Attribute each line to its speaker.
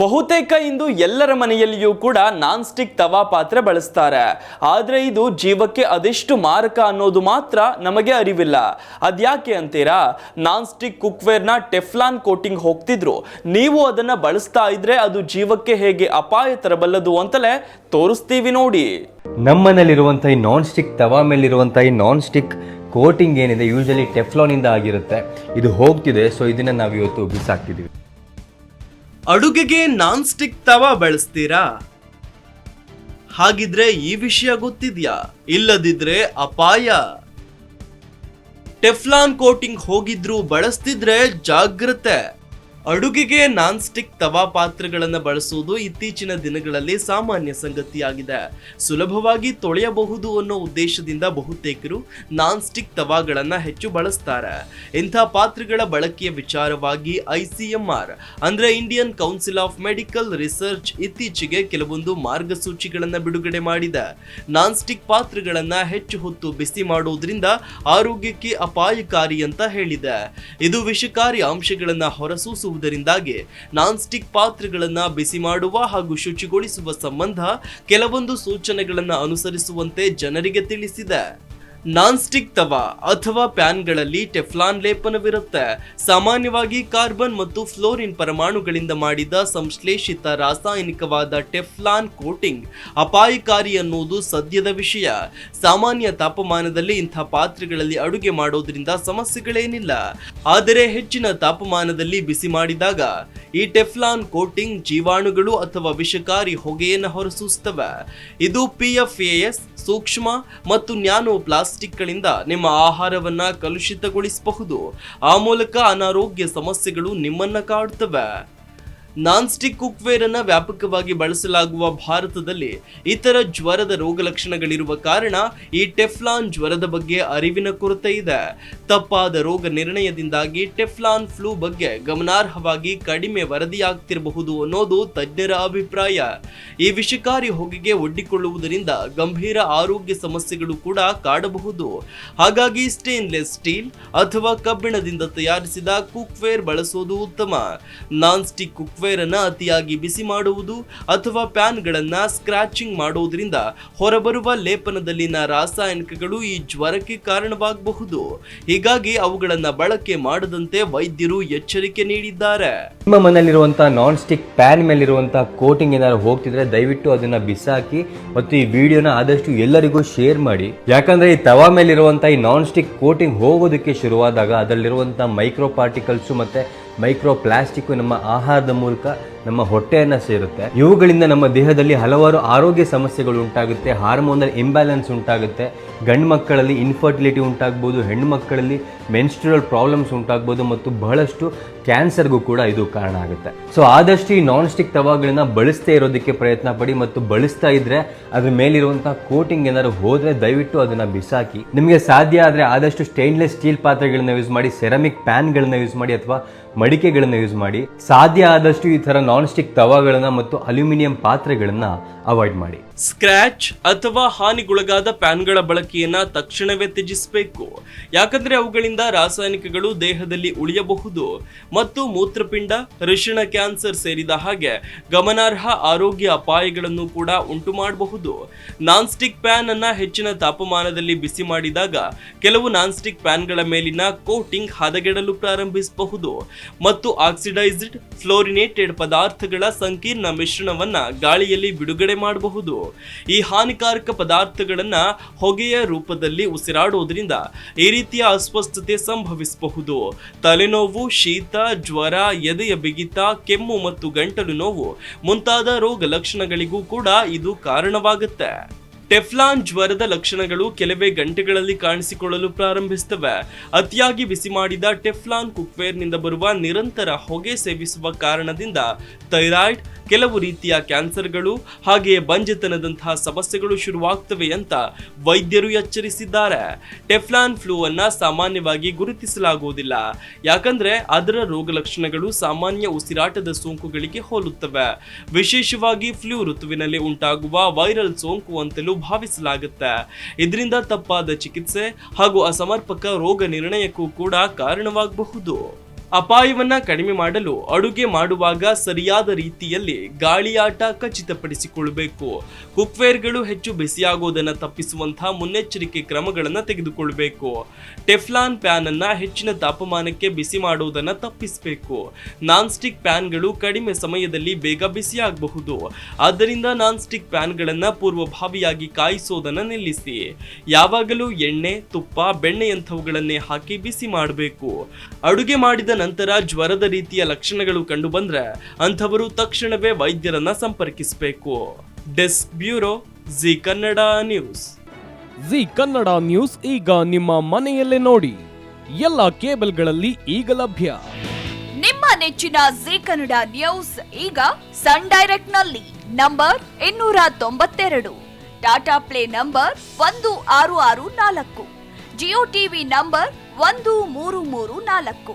Speaker 1: ಬಹುತೇಕ ಇಂದು ಎಲ್ಲರ ಮನೆಯಲ್ಲಿಯೂ ಕೂಡ ನಾನ್ ಸ್ಟಿಕ್ ತವಾ ಪಾತ್ರೆ ಬಳಸ್ತಾರೆ. ಆದರೆ ಇದು ಜೀವಕ್ಕೆ ಅದೆಷ್ಟು ಮಾರಕ ಅನ್ನೋದು ಮಾತ್ರ ನಮಗೆ ಅರಿವಿಲ್ಲ. ಅದ್ಯಾಕೆ ಅಂತೀರಾ? ನಾನ್ ಸ್ಟಿಕ್ ಕುಕ್ವೇರ್ನ ಟೆಫ್ಲಾನ್ ಕೋಟಿಂಗ್ ಹೋಗ್ತಿದ್ರು. ನೀವು ಅದನ್ನ ಬಳಸ್ತಾ ಇದ್ರೆ ಅದು ಜೀವಕ್ಕೆ ಹೇಗೆ ಅಪಾಯ ತರಬಲ್ಲದು ಅಂತಲೇ ತೋರಿಸ್ತೀವಿ ನೋಡಿ.
Speaker 2: ನಮ್ಮನೇಲಿರುವಂಥ ಈ ನಾನ್ ಸ್ಟಿಕ್ ತವಾ ಮೇಲಿರುವಂಥ ಈ ನಾನ್ ಸ್ಟಿಕ್ ಕೋಟಿಂಗ್ ಏನಿದೆ ಯೂಶಲಿ ಟೆಫ್ಲಾನಿಂದ ಆಗಿರುತ್ತೆ. ಇದು ಹೋಗ್ತಿದೆ ಸೊ ಇದನ್ನ ನಾವು ಇವತ್ತು ಬಿಸಾಕ್ತಿದ್ದೀವಿ
Speaker 1: ಅಡುಗೆಗೆ ನಾನ್ ಸ್ಟಿಕ್ ತವಾ ಬಳಸ್ತೀರಾ? ಹಾಗಿದ್ರೆ ಈ ವಿಷಯ ಗೊತ್ತಿದ್ಯಾ? ಇಲ್ಲದಿದ್ರೆ ಅಪಾಯ. ಟೆಫ್ಲಾನ್ ಕೋಟಿಂಗ್ ಹೋಗಿದ್ರು ಬಳಸ್ತಿದ್ರೆ ಜಾಗ್ರತೆ. ಅಡುಗೆಗೆ ನಾನ್ ಸ್ಟಿಕ್ ತವಾ ಪಾತ್ರೆಗಳನ್ನು ಬಳಸುವುದು ಇತ್ತೀಚಿನ ದಿನಗಳಲ್ಲಿ ಸಾಮಾನ್ಯ ಸಂಗತಿಯಾಗಿದೆ. ಸುಲಭವಾಗಿ ತೊಳೆಯಬಹುದು ಅನ್ನೋ ಉದ್ದೇಶದಿಂದ ಬಹುತೇಕರು ನಾನ್ ಸ್ಟಿಕ್ ತವಾಗಳನ್ನು ಹೆಚ್ಚು ಬಳಸ್ತಾರೆ. ಇಂಥ ಪಾತ್ರೆಗಳ ಬಳಕೆಯ ವಿಚಾರವಾಗಿ ಐಸಿಎಂಆರ್ ಅಂದ್ರೆ Indian council of medical research ಇತ್ತೀಚೆಗೆ ಕೆಲವೊಂದು ಮಾರ್ಗಸೂಚಿಗಳನ್ನು ಬಿಡುಗಡೆ ಮಾಡಿದೆ. ನಾನ್ ಸ್ಟಿಕ್ ಪಾತ್ರೆಗಳನ್ನು ಹೆಚ್ಚು ಹೊತ್ತು ಬಿಸಿ ಮಾಡುವುದರಿಂದ ಆರೋಗ್ಯಕ್ಕೆ ಅಪಾಯಕಾರಿ ಅಂತ ಹೇಳಿದೆ. ಇದು ವಿಷಕಾರಿ ಅಂಶಗಳನ್ನ ಹೊರಸೂಸುವುದರಿಂದಾಗಿ ನಾನ್ ಸ್ಟಿಕ್ ಪಾತ್ರೆಗಳನ್ನ ಬಿಸಿ ಮಾಡುವ ಹಾಗೂ ಶುಚಿಗೊಳಿಸುವ ಸಂಬಂಧ ಕೆಲವೊಂದು ಸೂಚನೆಗಳನ್ನು ಅನುಸರಿಸುವಂತೆ ಜನರಿಗೆ ತಿಳಿಸಿದೆ. ನಾನ್ ಸ್ಟಿಕ್ ತವಾ ಅಥವಾ ಪ್ಯಾನ್ಗಳಲ್ಲಿ ಟೆಫ್ಲಾನ್ ಲೇಪನವಿರುತ್ತೆ. ಸಾಮಾನ್ಯವಾಗಿ ಕಾರ್ಬನ್ ಮತ್ತು ಫ್ಲೋರಿನ್ ಪರಮಾಣುಗಳಿಂದ ಮಾಡಿದ ಸಂಶ್ಲೇಷಿತ ರಾಸಾಯನಿಕವಾದ ಟೆಫ್ಲಾನ್ ಕೋಟಿಂಗ್ ಅಪಾಯಕಾರಿ ಅನ್ನುವುದು ಸದ್ಯದ ವಿಷಯ. ಸಾಮಾನ್ಯ ತಾಪಮಾನದಲ್ಲಿ ಇಂಥ ಪಾತ್ರೆಗಳಲ್ಲಿ ಅಡುಗೆ ಮಾಡೋದ್ರಿಂದ ಸಮಸ್ಯೆಗಳೇನಿಲ್ಲ. ಆದರೆ ಹೆಚ್ಚಿನ ತಾಪಮಾನದಲ್ಲಿ ಬಿಸಿ ಮಾಡಿದಾಗ ಈ ಟೆಫ್ಲಾನ್ ಕೋಟಿಂಗ್ ಜೀವಾಣುಗಳು ಅಥವಾ ವಿಷಕಾರಿ ಹೊಗೆಯನ್ನು ಹೊರಸೂಸ್ತವೆ. ಇದು ಪಿಎಫ್ಎಎಸ್ ಸೂಕ್ಷ್ಮ ಮತ್ತು ನ್ಯಾನೋ ಪ್ಲಾಸ್ಟಿಕ್ಗಳಿಂದ ನಿಮ್ಮ ಆಹಾರವನ್ನ ಕಲುಷಿತಗೊಳಿಸಬಹುದು. ಆ ಮೂಲಕ ಅನಾರೋಗ್ಯ ಸಮಸ್ಯೆಗಳು ನಿಮ್ಮನ್ನ ಕಾಡುತ್ತವೆ ನಾನ್ ಸ್ಟಿಕ್ ಕುಕ್ವೇರ್ ಅನ್ನ ವ್ಯಾಪಕವಾಗಿ ಬಳಸಲಾಗುವ ಭಾರತದಲ್ಲಿ ಇತರ ಜ್ವರದ ರೋಗ ಲಕ್ಷಣಗಳಿರುವ ಕಾರಣ ಈ ಟೆಫ್ಲಾನ್ ಜ್ವರದ ಬಗ್ಗೆ ಅರಿವಿನ ಕೊರತೆ ಇದೆ. ತಪ್ಪಾದ ರೋಗ ನಿರ್ಣಯದಿಂದಾಗಿ ಟೆಫ್ಲಾನ್ ಫ್ಲೂ ಬಗ್ಗೆ ಗಮನಾರ್ಹವಾಗಿ ಕಡಿಮೆ ವರದಿಯಾಗ್ತಿರಬಹುದು ಅನ್ನೋದು ತಜ್ಞರ ಅಭಿಪ್ರಾಯ. ಈ ವಿಷಕಾರಿ ಹೊಗೆಗೆ ಒಡ್ಡಿಕೊಳ್ಳುವುದರಿಂದ ಗಂಭೀರ ಆರೋಗ್ಯ ಸಮಸ್ಯೆಗಳು ಕೂಡ ಕಾಡಬಹುದು. ಹಾಗಾಗಿ ಸ್ಟೇನ್ಲೆಸ್ ಸ್ಟೀಲ್ ಅಥವಾ ಕಬ್ಬಿಣದಿಂದ ತಯಾರಿಸಿದ ಕುಕ್ವೇರ್ ಬಳಸೋದು ಉತ್ತಮ. ನಾನ್ ಸ್ಟಿಕ್ ಕುಕ್ವೇರ್ ಅನ್ನ ಅತಿಯಾಗಿ ಬಿಸಿ ಮಾಡುವುದು ಅಥವಾ ಪ್ಯಾನ್ಗಳನ್ನು ಸ್ಕ್ರಾಚಿಂಗ್ ಮಾಡುವುದರಿಂದ ಹೊರಬರುವ ಲೇಪನದಲ್ಲಿನ ರಾಸಾಯನಿಕಗಳು ಈ ಜ್ವರಕ್ಕೆ ಕಾರಣವಾಗಬಹುದು. ಹೀಗಾಗಿ ಅವುಗಳನ್ನ ಬಳಕೆ ಮಾಡದಂತೆ ವೈದ್ಯರು ಎಚ್ಚರಿಕೆ ನೀಡಿದ್ದಾರೆ.
Speaker 2: ನಿಮ್ಮ ಮನೆಯಲ್ಲಿರುವಂತಹ ನಾನ್ ಸ್ಟಿಕ್ ಪ್ಯಾನ್ ಮೇಲಿರುವಂತಹ ಕೋಟಿಂಗ್ ಏನಾದ್ರು ಹೋಗ್ತಿದ್ರೆ ದಯವಿಟ್ಟು ಅದನ್ನ ಬಿಸಾಕಿ ಮತ್ತು ಈ ವಿಡಿಯೋನ ಆದಷ್ಟು ಎಲ್ಲರಿಗೂ ಶೇರ್ ಮಾಡಿ. ಯಾಕಂದ್ರೆ ಈ ತವಾ ಮೇಲಿರುವಂತಹ ಈ ನಾನ್ ಸ್ಟಿಕ್ ಕೋಟಿಂಗ್ ಹೋಗೋದಕ್ಕೆ ಶುರುವಾದಾಗ ಅದರಲ್ಲಿರುವಂತಹ ಮೈಕ್ರೋ ಪಾರ್ಟಿಕಲ್ಸು ಮತ್ತೆ ಮೈಕ್ರೋ ಪ್ಲಾಸ್ಟಿಕ್ಕು ನಮ್ಮ ಆಹಾರದ ಮೂಲಕ ನಮ್ಮ ಹೊಟ್ಟೆಯನ್ನು ಸೇರುತ್ತೆ. ಇವುಗಳಿಂದ ನಮ್ಮ ದೇಹದಲ್ಲಿ ಹಲವಾರು ಆರೋಗ್ಯ ಸಮಸ್ಯೆಗಳು ಉಂಟಾಗುತ್ತೆ. ಹಾರ್ಮೋನಲ್ ಇಂಬ್ಯಾಲೆನ್ಸ್ ಉಂಟಾಗುತ್ತೆ. ಗಂಡು ಮಕ್ಕಳಲ್ಲಿ ಇನ್ಫರ್ಟಿಲಿಟಿ ಉಂಟಾಗ್ಬೋದು, ಹೆಣ್ಣು ಮಕ್ಕಳಲ್ಲಿ ಮೆನ್ಸ್ಟ್ರಲ್ ಪ್ರಾಬ್ಲಮ್ಸ್ ಉಂಟಾಗ್ಬೋದು ಮತ್ತು ಬಹಳಷ್ಟು ಕ್ಯಾನ್ಸರ್ಗೂ ಕೂಡ ಇದು ಕಾರಣ ಆಗುತ್ತೆ. ಸೊ ಆದಷ್ಟು ಈ ನಾನ್ ಸ್ಟಿಕ್ ತವಾಗಳನ್ನ ಬಳಸ್ತೇ ಇರೋದಕ್ಕೆ ಪ್ರಯತ್ನ ಪಡಿ ಮತ್ತು ಬಳಸ್ತಾ ಇದ್ರೆ ಅದ್ರ ಮೇಲಿರುವಂತಹ ಕೋಟಿಂಗ್ ಏನಾದ್ರು ಹೋದ್ರೆ ದಯವಿಟ್ಟು ಅದನ್ನ ಬಿಸಾಕಿ. ನಿಮಗೆ ಸಾಧ್ಯ ಆದ್ರೆ ಆದಷ್ಟು ಸ್ಟೇನ್ಲೆಸ್ ಸ್ಟೀಲ್ ಪಾತ್ರೆಗಳನ್ನ ಯೂಸ್ ಮಾಡಿ ಸೆರಾಮಿಕ್ ಪ್ಯಾನ್ಗಳನ್ನ ಯೂಸ್ ಮಾಡಿ ಅಥವಾ ಮಡಿಕೆಗಳನ್ನ ಯೂಸ್ ಮಾಡಿ. ಸಾಧ್ಯ ಆದಷ್ಟು ಈ ತರ ನಾನ್ ಸ್ಟಿಕ್ ತವಾಗಳನ್ನು ಮತ್ತು ಅಲ್ಯೂಮಿನಿಯಂ ಪಾತ್ರೆಗಳನ್ನ ಅವಾಯ್ಡ್ ಮಾಡಿ.
Speaker 1: ಸ್ಕ್ರಾಚ್ ಅಥವಾ ಹಾನಿಗೊಳಗಾದ ಪ್ಯಾನ್ಗಳ ಬಳಕೆಯನ್ನ ತಕ್ಷಣವೇ ತ್ಯಜಿಸಬೇಕು. ಯಾಕಂದ್ರೆ ಅವುಗಳಿಂದ ರಾಸಾಯನಿಕಗಳು ದೇಹದಲ್ಲಿ ಉಳಿಯಬಹುದು ಮತ್ತು ಮೂತ್ರಪಿಂಡ ರಿಷಣ ಕ್ಯಾನ್ಸರ್ ಸೇರಿದ ಹಾಗೆ ಗಮನಾರ್ಹ ಆರೋಗ್ಯ ಅಪಾಯಗಳನ್ನು ಕೂಡ ಉಂಟು ಮಾಡಬಹುದು ನಾನ್ಸ್ಟಿಕ್ ಪ್ಯಾನ್ ಅನ್ನ ಹೆಚ್ಚಿನ ತಾಪಮಾನದಲ್ಲಿ ಬಿಸಿ ಮಾಡಿದಾಗ ಕೆಲವು ನಾನ್ಸ್ಟಿಕ್ ಪ್ಯಾನ್ಗಳ ಮೇಲಿನ ಕೋಟಿಂಗ್ ಹದಗೆಡಲು ಪ್ರಾರಂಭಿಸಬಹುದು ಮತ್ತು ಆಕ್ಸಿಡೈಸ್ಡ್ ಫ್ಲೋರಿನೇಟೆಡ್ ಪದಾರ್ಥಗಳ ಸಂಕೀರ್ಣ ಮಿಶ್ರಣವನ್ನ ಗಾಳಿಯಲ್ಲಿ ಬಿಡುಗಡೆ ಮಾಡಬಹುದು. ಈ ಹಾನಿಕಾರಕ ಪದಾರ್ಥಗಳನ್ನ ಹೊಗೆಯ ರೂಪದಲ್ಲಿ ಉಸಿರಾಡುವುದರಿಂದ ಈ ರೀತಿಯ ಅಸ್ವಸ್ಥತೆ ಸಂಭವಿಸಬಹುದು. ತಲೆನೋವು, ಶೀತ, ಜ್ವರ, ಎದೆಯ ಬಿಗಿತ, ಕೆಮ್ಮು ಮತ್ತು ಗಂಟಲು ನೋವು ಮುಂತಾದ ರೋಗ ಲಕ್ಷಣಗಳಿಗೂ ಕೂಡ ಇದು ಕಾರಣವಾಗುತ್ತೆ. ಟೆಫ್ಲಾನ್ ಜ್ವರದ ಲಕ್ಷಣಗಳು ಕೆಲವೇ ಗಂಟೆಗಳಲ್ಲಿ ಕಾಣಿಸಿಕೊಳ್ಳಲು ಪ್ರಾರಂಭಿಸುತ್ತವೆ. ಅತಿಯಾಗಿ ಬಿಸಿ ಮಾಡಿದ ಟೆಫ್ಲಾನ್ ಕುಕ್ವೇರ್ನಿಂದ ಬರುವ ನಿರಂತರ ಹೊಗೆ ಸೇವಿಸುವ ಕಾರಣದಿಂದ ಥೈರಾಯ್ಡ್ ಕೆಲವು ರೀತಿಯ ಕ್ಯಾನ್ಸರ್ಗಳು ಹಾಗೆಯೇ ಬಂಜೆತನದಂತಹ ಸಮಸ್ಯೆಗಳು ಶುರುವಾಗ್ತವೆ ಅಂತ ವೈದ್ಯರು ಎಚ್ಚರಿಸಿದ್ದಾರೆ. ಟೆಫ್ಲಾನ್ ಫ್ಲೂ ಅನ್ನ ಸಾಮಾನ್ಯವಾಗಿ ಗುರುತಿಸಲಾಗುವುದಿಲ್ಲ. ಯಾಕಂದ್ರೆ ಅದರ ರೋಗ ಲಕ್ಷಣಗಳು ಸಾಮಾನ್ಯ ಉಸಿರಾಟದ ಸೋಂಕುಗಳಿಗೆ ಹೋಲುತ್ತವೆ. ವಿಶೇಷವಾಗಿ ಫ್ಲೂ ಋತುವಿನಲ್ಲಿ ಉಂಟಾಗುವ ವೈರಲ್ ಸೋಂಕು ಅಂತಲೂ ಭಾವಿಸಲಾಗುತ್ತೆ. ಇದರಿಂದ ತಪ್ಪಾದ ಚಿಕಿತ್ಸೆ ಹಾಗೂ ಅಸಮರ್ಪಕ ರೋಗ ನಿರ್ಣಯಕ್ಕೂ ಕೂಡ ಕಾರಣವಾಗಬಹುದು. ಅಪಾಯವನ್ನ ಕಡಿಮೆ ಮಾಡಲು ಅಡುಗೆ ಮಾಡುವಾಗ ಸರಿಯಾದ ರೀತಿಯಲ್ಲಿ ಗಾಳಿಯಾಟ ಖಚಿತಪಡಿಸಿಕೊಳ್ಳಬೇಕು. ಕುಕ್ವೇರ್ಗಳು ಹೆಚ್ಚು ಬಿಸಿಯಾಗುವುದನ್ನು ತಪ್ಪಿಸುವಂತಹ ಮುನ್ನೆಚ್ಚರಿಕೆ ಕ್ರಮಗಳನ್ನು ತೆಗೆದುಕೊಳ್ಳಬೇಕು ಟೆಫ್ಲಾನ್ ಪ್ಯಾನ್ ಅನ್ನ ಹೆಚ್ಚಿನ ತಾಪಮಾನಕ್ಕೆ ಬಿಸಿ ಮಾಡುವುದನ್ನು ತಪ್ಪಿಸಬೇಕು. ನಾನ್ ಸ್ಟಿಕ್ ಪ್ಯಾನ್ಗಳು ಕಡಿಮೆ ಸಮಯದಲ್ಲಿ ಬೇಗ ಬಿಸಿಯಾಗಬಹುದು. ಆದ್ದರಿಂದ ನಾನ್ ಸ್ಟಿಕ್ ಪ್ಯಾನ್ಗಳನ್ನು ಪೂರ್ವಭಾವಿಯಾಗಿ ಕಾಯಿಸೋದನ್ನು ನಿಲ್ಲಿಸಿ. ಯಾವಾಗಲೂ ಎಣ್ಣೆ, ತುಪ್ಪ, ಬೆಣ್ಣೆಯಂಥವುಗಳನ್ನೇ ಹಾಕಿ ಬಿಸಿ ಮಾಡಬೇಕು. ಅಡುಗೆ ಮಾಡಿದ ನಂತರ ಜ್ವರದ ರೀತಿಯ ಲಕ್ಷಣಗಳು ಕಂಡು ಬಂದ್ರೆ ಅಂಥವರು ತಕ್ಷಣವೇ ವೈದ್ಯರನ್ನ ಸಂಪರ್ಕಿಸಬೇಕು. Desk bureau Zee Kannada news.
Speaker 3: Zee Kannada news ಈಗ ನಿಮ್ಮ ಮನೆಯಲ್ಲೇ ನೋಡಿ. ಎಲ್ಲ ಕೇಬಲ್ಗಳಲ್ಲಿ ಈಗ ಲಭ್ಯ.
Speaker 4: ನಿಮ್ಮ ನೆಚ್ಚಿನ ಜಿ ಕನ್ನಡ ನ್ಯೂಸ್ ಈಗ ಸನ್ ಡೈರೆಕ್ಟ್ನಲ್ಲಿ ನಂಬರ್ ಇನ್ನೂರ ತೊಂಬತ್ತೆರಡು. ಟಾಟಾ ಪ್ಲೇ ನಂಬರ್ ಒಂದು ಆರು ಆರು ನಾಲ್ಕು. ಜಿಯೋ ಟಿವಿ ನಂಬರ್ ಒಂದು ಮೂರು ಮೂರು ನಾಲ್ಕು.